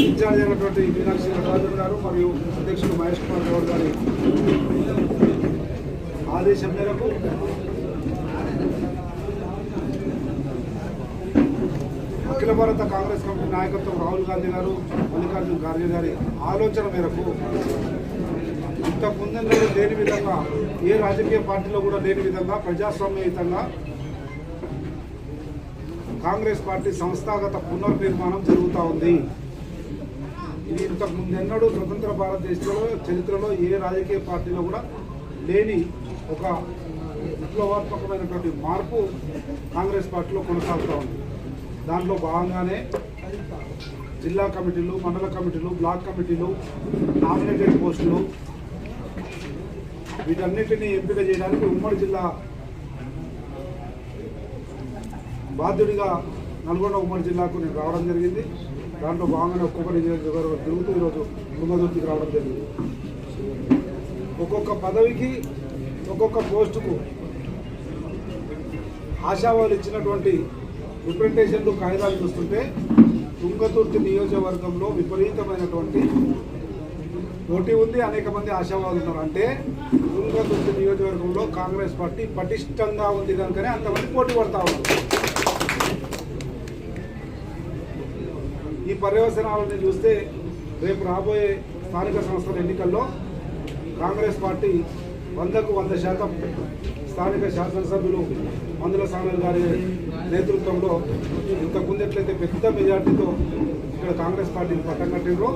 Incharge అయినటువంటి మీనాక్షి నటరాజన్ గారు మరియు అధ్యక్షుడు మహేష్ కుమార్ గౌడ్ గారి ఆదేశం మేరకు అఖిల భారత కాంగ్రెస్ కమిటీ నాయకత్వం రాహుల్ గాంధీ గారు మల్లికార్జున ఖార్గే గారి ఆలోచన మేరకు ఇంత ముందన్నది లేని విధంగా ఏ రాజకీయ పార్టీలో కూడా లేని విధంగా ప్రజాస్వామ్యయుతంగా కాంగ్రెస్ పార్టీ సంస్థాగత పునర్నిర్మాణం జరుగుతూ ఉంది. ఇది ఇంతకు ముందెన్నడూ స్వతంత్ర భారతదేశంలో చరిత్రలో ఏ రాజకీయ పార్టీలో కూడా లేని ఒక విప్లవాత్మకమైనటువంటి మార్పు కాంగ్రెస్ పార్టీలో కొనసాగుతూ ఉంది. దాంట్లో భాగంగానే జిల్లా కమిటీలు మండల కమిటీలు బ్లాక్ కమిటీలు నామినేటెడ్ పోస్టులు వీటన్నిటినీ ఎంపిక చేయడానికి ఉమ్మడి జిల్లా బాధ్యుడిగా నల్గొండ ఉమ్మడి జిల్లాకు నేను రావడం జరిగింది. దాంట్లో భాగంగానే ఒక్కొక్క నియోజకవర్గం తిరుగుతూ ఈరోజు తుంగదుర్తికి రావడం జరిగింది. ఒక్కొక్క పదవికి ఒక్కొక్క పోస్టుకు ఆశావాలు ఇచ్చినటువంటి రిప్రజెంటేషన్లు కాగితాలు చూస్తుంటే తుంగతుర్తి నియోజకవర్గంలో విపరీతమైనటువంటి పోటీ ఉంది అనేక మంది ఆశావాదులు ఉన్నారు. అంటే తుంగతుర్తి నియోజకవర్గంలో కాంగ్రెస్ పార్టీ పటిష్టంగా ఉంది కనుకనే అంతమంది పోటీ పడతా ఉన్నారు. ఈ పర్యవసనాలను చూస్తే రేపు రాబోయే స్థానిక సంస్థల ఎన్నికల్లో కాంగ్రెస్ పార్టీ వందకు వంద శాతం స్థానిక శాసనసభ్యులు మందుల సామల్ గారి నేతృత్వంలో ఇంతకుముందు ఎట్లయితే పెద్ద మెజార్టీతో ఇక్కడ కాంగ్రెస్ పార్టీని పట్టం కట్టినరో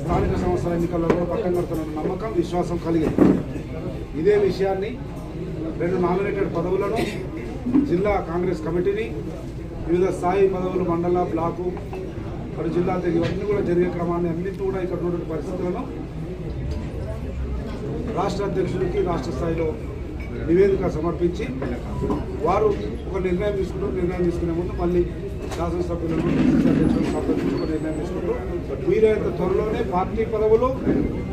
స్థానిక సంస్థల ఎన్నికల్లో కూడా పట్టం కడుతున్న నమ్మకం విశ్వాసం కలిగింది ఇదే విషయాన్ని రెండు నామినేటెడ్ పదవులను జిల్లా కాంగ్రెస్ కమిటీని వివిధ స్థాయి పదవులు మండల బ్లాకు మరి జిల్లా ఇవన్నీ కూడా జరిగే క్రమాన్ని అన్నింటి కూడా ఇక్కడ ఉన్నటువంటి పరిస్థితులను రాష్ట్ర అధ్యక్షుడికి రాష్ట్ర స్థాయిలో నివేదిక సమర్పించి వారు ఒక నిర్ణయం తీసుకుంటూ నిర్ణయం తీసుకునే ముందు మళ్ళీ శాసనసభ్యులను పిసిసి అధ్యక్షులను ఒక నిర్ణయం తీసుకుంటూ వీరైనంత త్వరలోనే పార్టీ పదవులు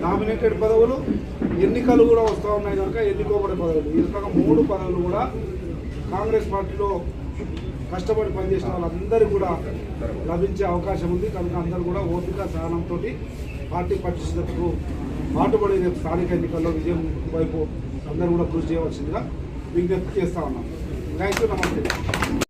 నామినేటెడ్ పదవులు ఎన్నికలు కూడా వస్తూ ఉన్నాయి కనుక ఎన్నుకోబడే పదవులు. ఈ రకంగా మూడు పదవులు కూడా కాంగ్రెస్ పార్టీలో కష్టపడి పనిచేసిన వాళ్ళందరూ కూడా లభించే అవకాశం ఉంది. కనుక అందరూ కూడా ఓపిక సహనంతో పార్టీ పటిష్టతకు పాటుపడి రేపు స్థానిక ఎన్నికల్లో విజయం వైపు అందరూ కూడా కృషి చేయవలసిందిగా విజ్ఞప్తి చేస్తా ఉన్నాం. థ్యాంక్ యూ నమస్తే.